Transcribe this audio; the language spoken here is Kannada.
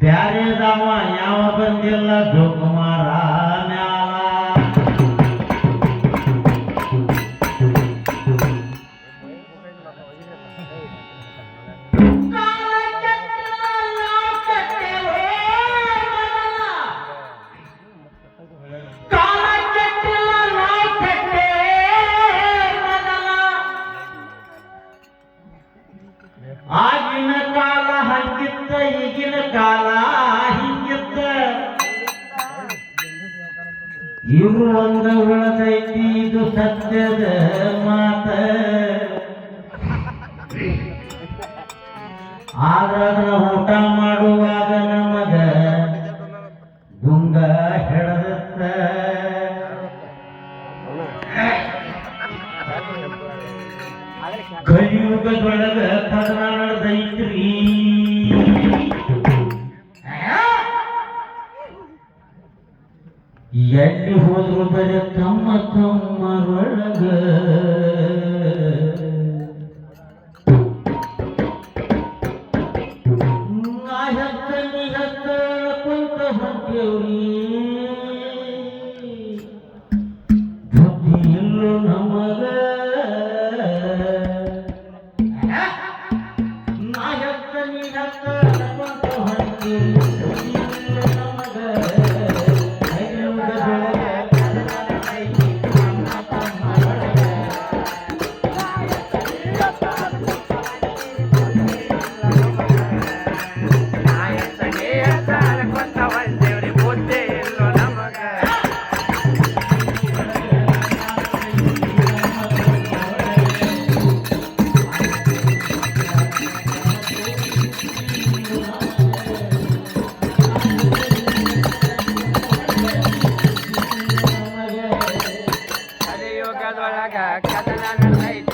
ಬ್ಯಾರೆದವ ಯಾವ ಬಂದಿಲ್ಲ ದುಕುಮಾರ ಮ್ಯಾಲ. ಆಗಿನ ಕಾಲ ಹಂಗಿತ್ತ, ಈಗಿನ ಕಾಲ ಹಿಂಗಿತ್ತ. ಇವು ಒಂದು ಉಳದೈತಿ, ಇದು ಸತ್ಯದ ಮಾತ. ಆದ್ರ ಊಟ ಮಾಡುವಾಗ ಕಲಿಯುಗದೊಳಗ ಪದನ ನಡೆದೈತ್ರಿ ಎಲ್ಲಿ ಹೋದ್ರು ಬರೆ ತಮ್ಮ ತಮ್ಮರೊಳಗ ಕುಂತ ಹೊಂಟೇವ್ರಿ Thank you. బాగా కదలనట్లయితే